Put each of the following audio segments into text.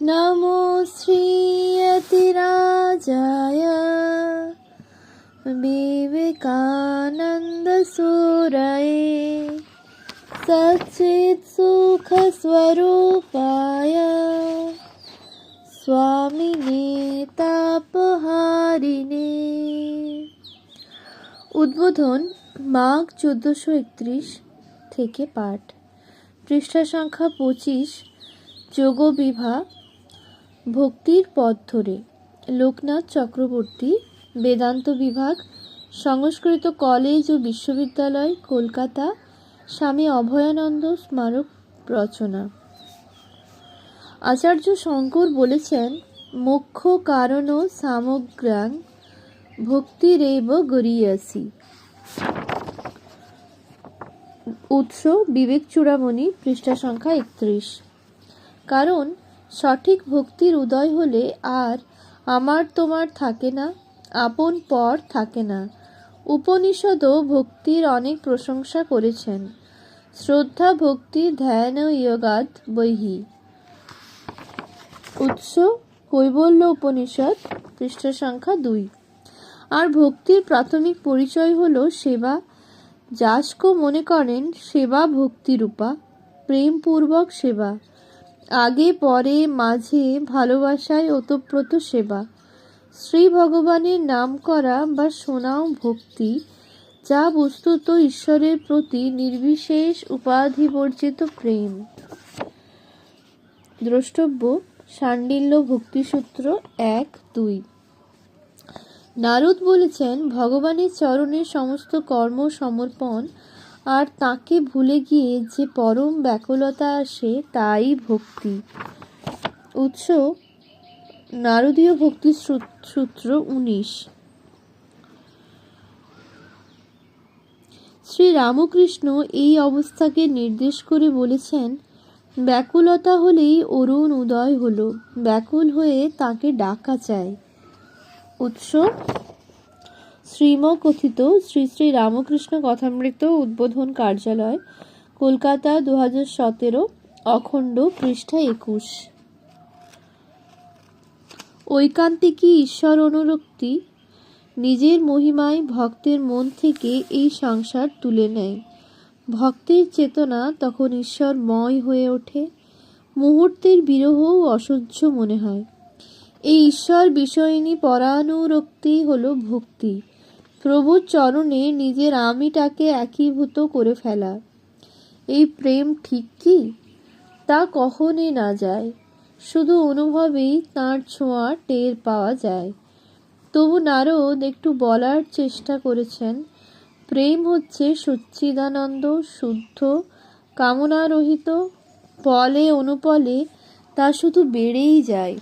नमो श्रीयतिराजाय विवेकानन्दसूरये सच्चित्सुखस्वरूपाय স্বামিনে তাপহারিণে উদ্বোধন মাঘ চোদ্দোশো একত্রিশ থেকে পাঠ পৃষ্ঠা সংখ্যা পঁচিশ যোগ বিভা ভক্তির পথ ধরে। লোকনাথ চক্রবর্তী, বেদান্ত বিভাগ, সংস্কৃত কলেজ ও বিশ্ববিদ্যালয়, কলকাতা, স্বামী অভয়ানন্দ স্মারক রচনা। আচার্য শঙ্কর বলেছেন মুখ্য কারণ সামগ্রাং ভক্তিরেব গরিয়াসি। উৎস বিবেক চূড়ামণি পৃষ্ঠা সংখ্যা একত্রিশ। কারণ সঠিক ভক্তির উদয় হলে আর আমার তোমার থাকে না, আপন পর থাকে না। উপনিষদও ভক্তির অনেক প্রশংসা করেছেন। শ্রদ্ধা, ভক্তি, ধ্যান ও ইয়োগাত বৈহি। উৎস, কৈবল্য উপনিষদ পৃষ্ঠা সংখ্যা দুই। আর ভক্তির প্রাথমিক পরিচয় হল সেবা। যাস্ক মনে করেন সেবা ভক্তিরূপা, প্রেমপূর্বক সেবা। আগে, পরে, মাঝে, ভালোবাসায় ওতপ্রোত সেবা শ্রী ভগবানের নাম করা বা শোনাও ভক্তি, যা বস্তুত ঈশ্বরের প্রতি নির্বিশেষ উপাধিবর্জিত প্রেম। দ্রষ্টব্য সাণ্ডিল্য ভক্তিসূত্র এক, দুই। নারদ বলেছেন, ভগবানের চরণে সমস্ত কর্ম সমর্পণ আর তাকে ভুলে গিয়ে যে পরম ব্যাকুলতা আসে, তাই ভক্তি। উৎস, নারদীয় ভক্তি সূত্র উনিশ। শ্রী রামকৃষ্ণ এই অবস্থাকে নির্দেশ করে বলেছেন, ব্যাকুলতা হলেই অরুণ উদয় হলো। ব্যাকুল হয়ে তাকে ডাকা চায় উৎস শ্রীম কথিত শ্রী শ্রী রামকৃষ্ণ কথামৃত উদ্বোধন কার্যালয়, কলকাতা দু হাজার সতেরো, অখণ্ড পৃষ্ঠা একুশ। ঐকান্তিকী ঈশ্বর অনুরক্তি নিজের মহিমায় ভক্তের মন থেকে এই সংসার তুলে নেয়। ভক্তের চেতনা তখন ঈশ্বরময় হয়ে ওঠে, মুহূর্তের বিরহও অসহ্য মনে হয়। এই ঈশ্বর বিষয়িনী পরানুরক্তি হল ভক্তি। প্রভুর চরণে নিজের আমিটাকে একীভূত করে ফেলা। এই প্রেম ঠিক কি? তা কখনই না যায়। শুধু অনুভবেই তাঁর ছোঁয়া টের পাওয়া যায়। তবু নারদ একটু বলার চেষ্টা করেছেন, প্রেম হচ্ছে সচ্চিদানন্দ, শুদ্ধ, কামনারহিত, পলে অনুপলে তা শুধু বেড়েই যায়।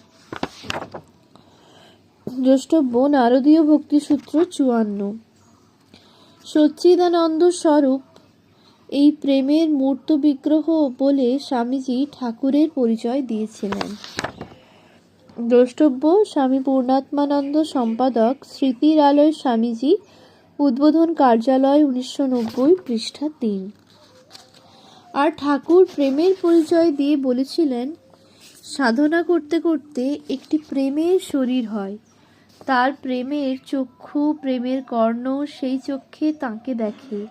দ্রষ্টব্য নারদীয় ভক্তিসূত্র চুয়ান্ন। সচ্চিদানন্দ স্বরূপ, এই প্রেমের মূর্ত বিগ্রহ বলে স্বামীজি ঠাকুরের পরিচয় দিয়েছিলেন। দ্রষ্টব্য, স্বামী পূর্ণাত্মানন্দ সম্পাদক স্মৃতির আলয় স্বামীজি উদ্বোধন কার্যালয় উনিশশো নব্বই পৃষ্ঠা তিন। আর ঠাকুর প্রেমের পরিচয় দিয়ে বলেছিলেন, সাধনা করতে করতে একটি প্রেমের শরীর হয়। তার প্রেমের চক্ষু, প্রেমের কর্ণ সেই চক্ষে তাকে দেখে।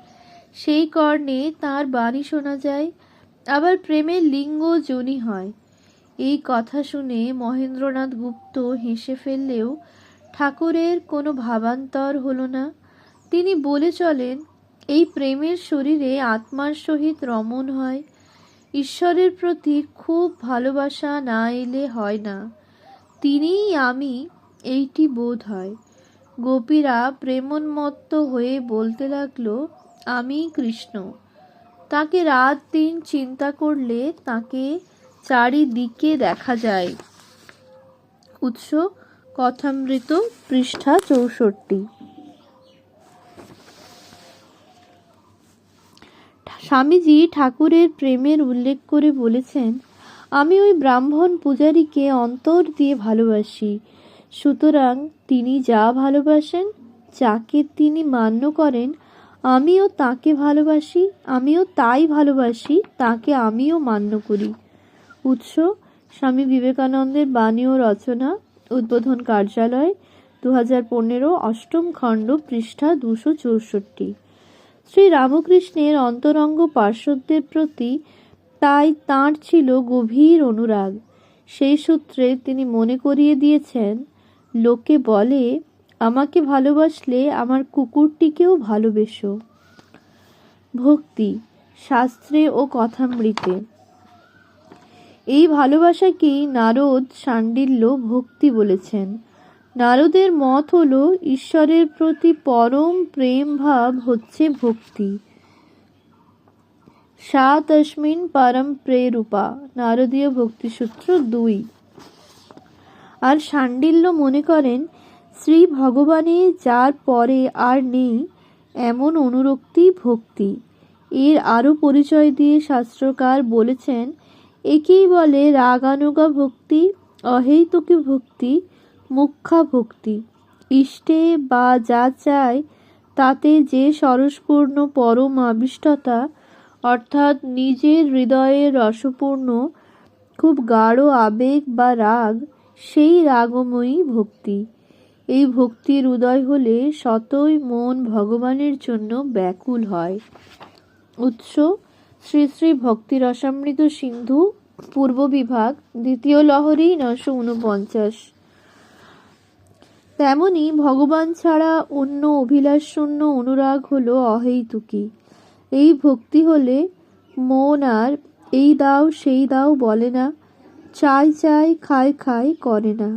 সেই কর্ণে তার বাণী শোনা যায়, আবার প্রেমের লিঙ্গ জনি হয়। এই কথা শুনে মহেন্দ্রনাথ গুপ্ত হেসে ফেললেও ঠাকুরের কোনো ভাবান্তর হলো না। তিনি বলে চলেন, এই প্রেমের শরীরে আত্মার সহিত রমণ হয়। ঈশ্বরের প্রতি খুব ভালোবাসা না এলে হয় না। তিনিই আমি এইটি বোধ হয়। গোপীরা প্রেমোন্মত্ত হয়ে বলতে লাগল, আমি কৃষ্ণ। তাকে রাত দিন চিন্তা করলে তাকে চারিদিকে দেখা যায়। উৎস, কথামৃত, পৃষ্ঠা চৌষট্টি। স্বামীজি ঠাকুরের প্রেমের উল্লেখ করে বলেছেন, আমি ওই ব্রাহ্মণ পূজারীকে অন্তর দিয়ে ভালোবাসি। সুতরাং তিনি যা ভালোবাসেন, যাকে তিনি মান্য করেন, আমিও তাকে ভালোবাসি, আমিও তাই ভালোবাসি, তাকে আমিও মান্য করি। উৎস, স্বামী বিবেকানন্দের বাণী ও রচনা, উদ্বোধন কার্যালয় দু হাজার পনেরো, অষ্টম খণ্ড, পৃষ্ঠা দুশো চৌষট্টি। শ্রী রামকৃষ্ণের অন্তরঙ্গ পার্শ্বদের প্রতি তাই তাঁর ছিল গভীর অনুরাগ। সেই সূত্রে তিনি মনে করিয়ে দিয়েছেন লোকে বলে, আমাকে ভালোবাসলে আমার কুকুরটিকেও ভালোবেসো। ভক্তি, শাস্ত্রে ও কথামৃতে। এই ভালোবাসাকেই নারদ সাণ্ডিল্য ভক্তি বলেছেন। নারদের মত হল, ঈশ্বরের প্রতি পরম প্রেম ভাব হচ্ছে ভক্তি। সা তস্মিন পরম প্রেরূপা, নারদীয় ভক্তিসূত্র দুই। আর সাণ্ডিল্য মনে করেন, শ্রী ভগবানে যার পরে আর নেই এমন অনুরক্তি ভক্তি। এর আরও পরিচয় দিয়ে শাস্ত্রকার বলেছেন, একেই বলে রাগানুগা ভক্তি, অহেতুকী ভক্তি, মুখ্যা ভক্তি। ইষ্টে বা যা চায় তাতে যে সরসপূর্ণ পরম আবিষ্টতা, অর্থাৎ নিজের হৃদয়ের রসপূর্ণ, খুব গাঢ় আবেগ বা রাগ সেই রাগময়ী ভক্তি। এই ভক্তির উদয় হলে শতই মন ভগবানের জন্য ব্যাকুল হয়। উৎস, শ্রী শ্রী ভক্তি রসামৃত সিন্ধু, পূর্ব বিভাগ, দ্বিতীয় লহরী নশো উনপঞ্চাশ। তেমনি ভগবান ছাড়া অন্য অভিলাষ শূন্য অনুরাগ হলো অহেতুকি। এই ভক্তি হলে মন আর এই দাও, সেই দাও বলে না। চাই চাই খাই খাই করে না।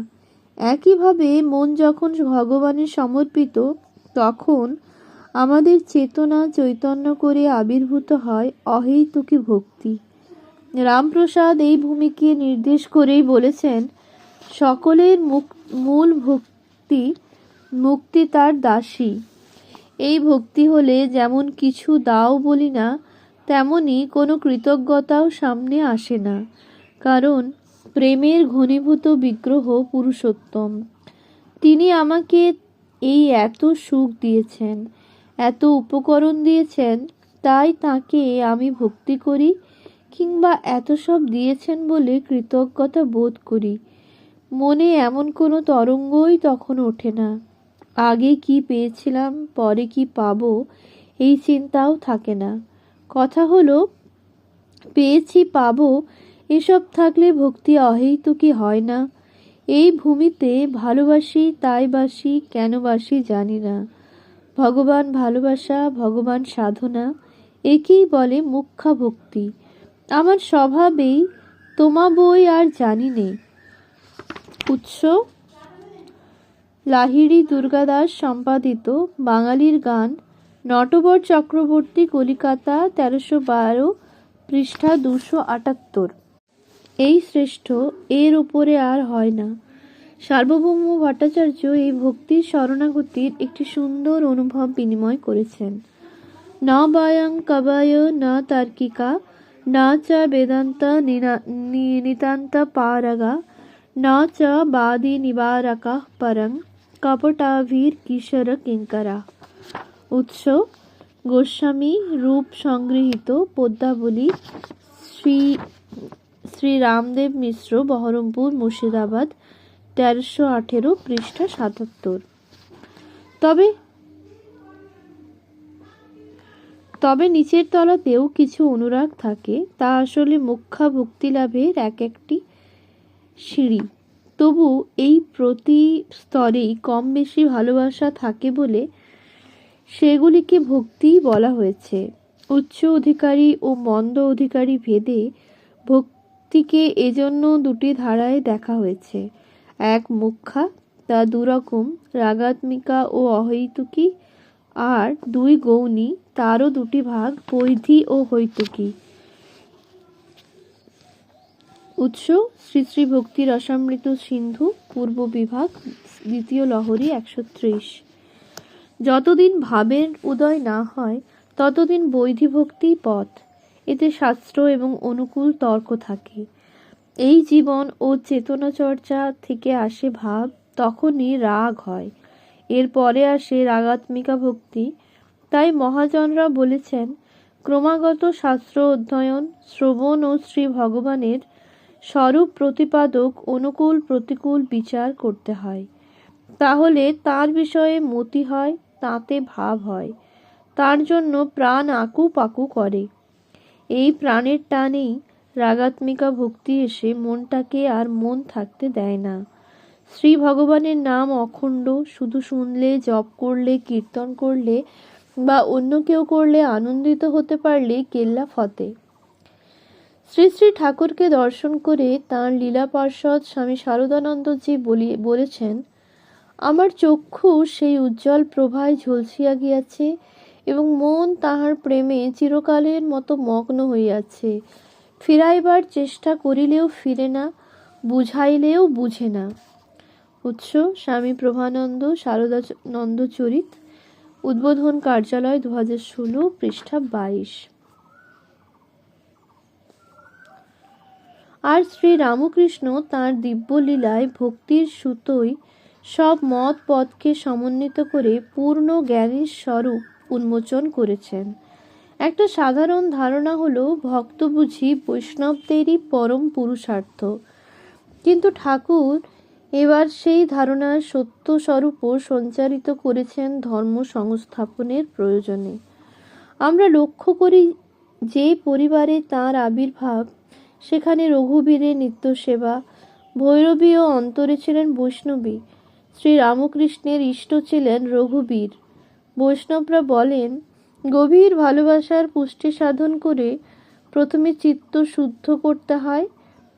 একইভাবে মন যখন ভগবানের সমর্পিত, তখন আমাদের চেতনা চৈতন্য করে আবির্ভূত হয় অহেতুকী ভক্তি। রামপ্রসাদ এই ভূমিকে নির্দেশ করেই বলেছেন, সকলের মূল ভক্তি, মুক্তি তার দাসী। এই ভক্তি হলে যেমন কিছু দাও বলি না, তেমনি কোনো কৃতজ্ঞতাও সামনে আসে না। কারণ প্রেমের ঘনীভূত বিগ্রহ পুরুষোত্তম। তিনি আমাকে এই এত সুখ দিয়েছেন, এত উপকরণ দিয়েছেন, তাই তাকে আমি ভক্তি করি কিংবা এত সব দিয়েছেন বলে কৃতজ্ঞতা বোধ করি। মনে এমন কোনো তরঙ্গই তখন ওঠে না। আগে কি পেয়েছিলাম, পরে কি পাব, এই চিন্তাও থাকে না। কথা হলো, পেয়েছি, পাবো এসব থাকলে ভক্তি অহেতুকি হয় না। এই ভূমিতে ভালোবাসি তাই বাসি, কেন বাসি জানি না। ভগবান ভালোবাসা, ভগবান সাধনা, একেই বলে মুখ্যা ভক্তি। আমার স্বভাবেই তোমা বই আর জানি নেই উৎস, লাহিড়ি দুর্গাদাস সম্পাদিত বাঙালির গান, নটবর চক্রবর্তী কলিকাতা তেরোশো বারো পৃষ্ঠা দুশো আটাত্তর। এই শ্রেষ্ঠ, এর উপরে আর হয় না। সার্বভৌম ভট্টাচার্য এই ভক্তির শরণাগতির একটি সুন্দর অনুভব বিনিময় করেছেন। ন বায়ং কবায়, না তার্কিকা, না চ বেদান্ত নিতান্ত পারগা, না চ বাদি নিবারকা পরং কপটাভীর কিশোর কিঙ্করা। উৎস, গোস্বামী রূপ সংগৃহীত পদ্মাবলী শ্রী শ্রী রামদেব মিশ্র, বহরমপুর, মুর্শিদাবাদ, তেরোশো আঠেরো পৃষ্ঠা সাতাত্তর। তবে তবে নিচের তলাতেও কিছু অনুরাগ থাকে, তা আসলে মুখ্যা ভক্তি লাভের এক একটি সিঁড়ি। তবু এই প্রতি স্তরেই কম বেশি ভালোবাসা থাকে বলে সেগুলিকে ভক্তি বলা হয়েছে। উচ্চ অধিকারী ও মন্দ অধিকারী ভেদে ভক্তিকে এজন্য দুটি ধারায় দেখা হয়েছে। এক মুখ্যা, তা দুরকম, রাগাত্মিকা ও অহৈতুকী, আর দুই গৌণী, তারও দুটি ভাগ বৈধি ও হৈতুকী। উৎস, শ্রী শ্রী ভক্তি রসামৃত সিন্ধু, পূর্ব বিভাগ, দ্বিতীয় লহরী একশো ত্রিশ। যতদিন ভাবের উদয় না হয়, ততদিন বৈধি ভক্তি পথ। এতে শাস্ত্র এবং অনুকূল তর্ক থাকে। এই জীবন ও চেতনা চর্চা থেকে আসে ভাব, তখনই রাগ হয়। এরপরে আসে রাগাত্মিকা ভক্তি। তাই মহাজনরা বলেছেন, ক্রমাগত শাস্ত্র অধ্যয়ন, শ্রবণ ও শ্রী ভগবানের স্বরূপ প্রতিপাদক অনুকূল প্রতিকূল বিচার করতে হয়। তাহলে তার বিষয়ে মতি হয়, তাতে ভাব হয়। তার জন্য প্রাণ আকু পাকু করে। এই প্রাণের টানেই রাগাত্মিকা ভক্তি এসে মনটাকে আর মন থাকতে দেয় না। শ্রী ভগবানের নাম অখণ্ড, শুধু শুনলে, জপ করলে, কীর্তন করলে বা অন্য কেউ করলে আনন্দিত হতে পারলে কেল্লা ফতে। শ্রী শ্রী ঠাকুরকে দর্শন করে তাঁর লীলা পার্ষদ স্বামী শারদানন্দজি বলি, বলেছেন, আমার চক্ষু সেই উজ্জ্বল প্রভায় ঝলসিয়া গিয়াছে এবং মন তাহার প্রেমে চিরকালের মতো মগ্ন হইয়াছে। ফিরাইবার চেষ্টা করিলেও ফিরে না, বুঝাইলেও বুঝে না। উৎস, স্বামী প্রভানন্দ, শারদানন্দ চরিত, উদ্বোধন কার্যালয় দু হাজার ষোলো, পৃষ্ঠা বাইশ। আর শ্রী রামকৃষ্ণ তাঁর দিব্যলীলায় ভক্তির সুতোয় সব মত পথকে সমন্বিত করে পূর্ণ জ্ঞানের স্বরূপ উন্মোচন করেছেন। একটা সাধারণ ধারণা হলো, ভক্ত বুঝি বৈষ্ণবদেরই পরম পুরুষার্থ। কিন্তু ঠাকুর এবার সেই ধারণার সত্য স্বরূপও সঞ্চারিত করেছেন ধর্ম সংস্থাপনের প্রয়োজনে। আমরা লক্ষ্য করি, যে পরিবারে তার আবির্ভাব, সেখানে রঘুবীরের নিত্য সেবা ভৈরবী ও অন্তরে ছিলেন বৈষ্ণবী। শ্রী রামকৃষ্ণের ইষ্ট ছিলেন রঘুবীর। বৈষ্ণবরা বলেন, গভীর ভালোবাসার পুষ্টি সাধন করে প্রথমে চিত্ত শুদ্ধ করতে হয়,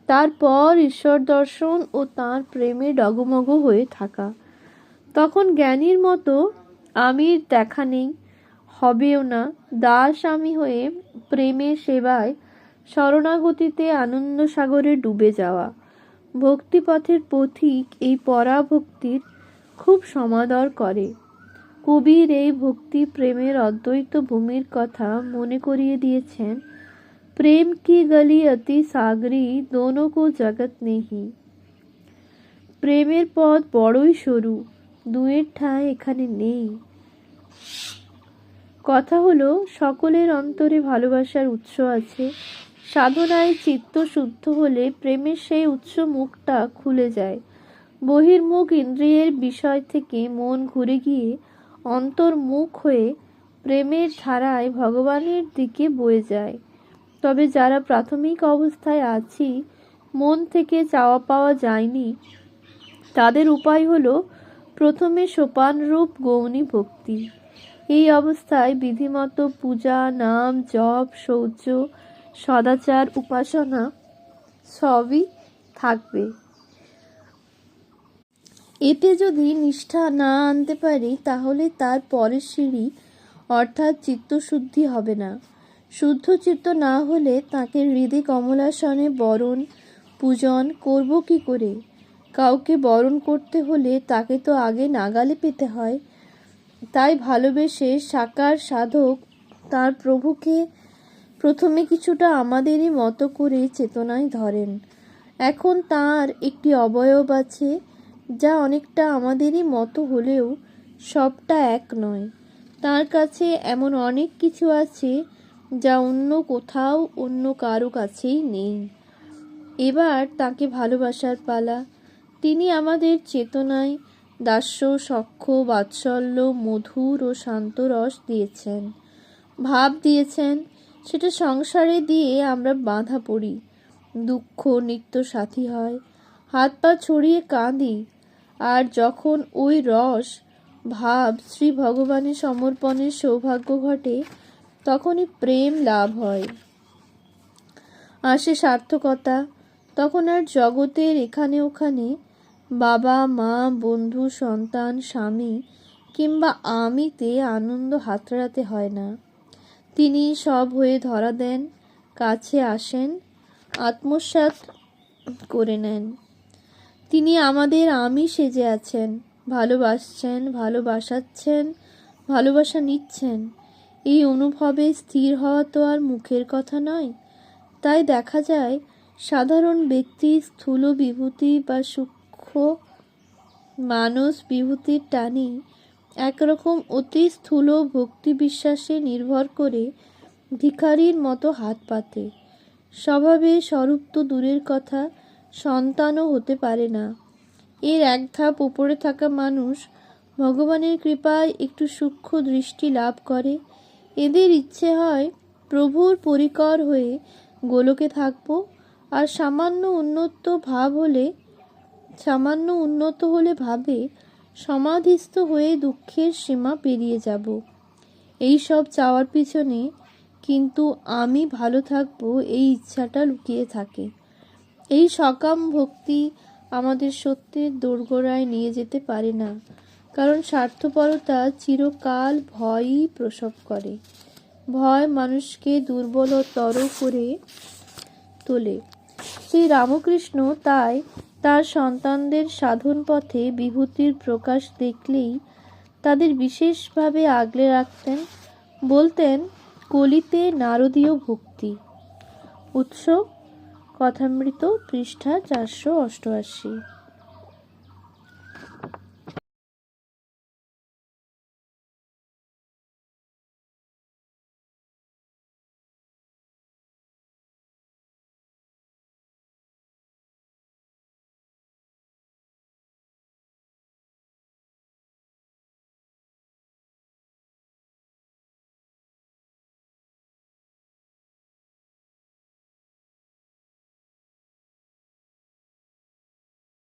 তারপর ঈশ্বর দর্শন ও তার প্রেমে ডগমগ হয়ে থাকা। তখন জ্ঞানীর মতো আমির দেখা নেই, হবেও না। দাস আমি হয়ে প্রেমে সেবায় শরণাগতিতে আনন্দ সাগরে ডুবে যাওয়া। ভক্তিপথের পথিক এই পরাভক্তির খুব সমাদর করে। কবির এই ভক্তি প্রেমের অদ্বৈত ভূমির কথা মনে করিয়ে দিয়েছেন, প্রেম কি গলি অতি সাগরি, দোনো কো জগৎ নেহি। প্রেমের পথ বড়ই সরু, দুয়ের ঠাঁই এখানে নেই কথা হলো, সকলের অন্তরে ভালোবাসার উৎস আছে। সাধনায় চিত্ত শুদ্ধ হলে প্রেমের সেই উৎস মুখটা খুলে যায়। বহির্মুখ ইন্দ্রিয়ের বিষয় থেকে মন ঘুরে গিয়ে অন্তর্মুখ হয়ে প্রেমের ধারায় ভগবানের দিকে বয়ে যায়। তবে যারা প্রাথমিক অবস্থায় আছি, মন থেকে চাওয়া পাওয়া যায়নি, তাদের উপায় হলো প্রথমে সোপানরূপ গৌণী ভক্তি। এই অবস্থায় বিধিমতো পূজা, নাম, জপ, শৌচ, সদাচার, উপাসনা সবই থাকবে। এতে যদি নিষ্ঠা না আনতে পারি, তাহলে তার পরের সিঁড়ি অর্থাৎ চিত্তশুদ্ধি হবে না। শুদ্ধ চিত্ত না হলে তাকে হৃদয় কমলাসনে বরণ, পূজন করব কি করে? কাউকে বরণ করতে হলে তাকে তো আগে নাগালে পেতে হয়। তাই ভালোবেসে সাকার সাধক তার প্রভুকে প্রথমে কিছুটা আমাদেরই মতো করে চেতনায় ধরেন। এখন তার একটি অবয়ব আছে যা অনেকটা আমাদেরই মতো হলেও সবটা এক নয়। তার কাছে এমন অনেক কিছু আছে যা অন্য কোথাও অন্য কারও কাছেই নেই। এবার তাকে ভালোবাসার পালা। তিনি আমাদের চেতনায় দাস্য, সখ্য, বাৎসল্য, মধুর ও শান্ত রস দিয়েছেন। ভাব দিয়েছেন, সেটা সংসারে দিয়ে আমরা বাঁধা পড়ি। দুঃখ নিত্য সাথী হয়। হাত পা ছড়িয়ে কাঁদি। আর যখন ওই রস ভাব শ্রী ভগবানের সমর্পণের সৌভাগ্য ঘটে, তখনই প্রেম লাভ হয়। আসে সার্থকতা, তখন আর জগতের এখানে ওখানে বাবা, মা, বন্ধু, সন্তান, স্বামী কিংবা আমিতে আনন্দ হাতড়াতে হয় না। তিনি সব হয়ে ধরা দেন, কাছে আসেন, আত্মসাৎ করে নেন। তিনি আমাদের আমি সেজে আছেন, ভালোবাসছেন, ভালোবাসাচ্ছেন, ভালোবাসা নিচ্ছেন। এই অনুভবে স্থির হওয়া তো আর মুখের কথা নয়। তাই দেখা যায়, সাধারণ ব্যক্তি স্থূল বিভূতি বা সূক্ষ্ম মানুষ বিভূতির টানি একরকম অতি স্থূল ভক্তি বিশ্বাসে নির্ভর করে ভিখারির মতো হাত পাতে। স্বভাবে স্বরূপ তো দূরের কথা সন্তানও হতে পারে না। এর এক ধাপ উপরে থাকা মানুষ ভগবানের কৃপায় একটু সূক্ষ্ম দৃষ্টি লাভ করে। এদের ইচ্ছে হয় প্রভুর পরিকর হয়ে গোলকে থাকব আর সামান্য উন্নত ভাব হলে, সামান্য উন্নত হলে ভাবে সমাধিস্থ হয়ে দুঃখের সীমা পেরিয়ে যাব। এই সব চাওয়ার পিছনে কিন্তু আমি ভালো থাকব এই ইচ্ছাটা লুকিয়ে থাকে। এই সকাম ভক্তি আমাদের সত্যের দোরগোড়ায় নিয়ে যেতে পারে না, কারণ স্বার্থপরতা চিরকাল ভয়ই প্রসব করে। ভয় মানুষকে দুর্বলতর করে তোলে। শ্রী রামকৃষ্ণ তাই তার সন্তানদের সাধন পথে বিভূতির প্রকাশ দেখলেই তাদের বিশেষভাবে আগলে রাখতেন, বলতেন, কলিতে নারদীয় ভক্তি। উৎস কথামৃত পৃষ্ঠা চারশো অষ্টআশি।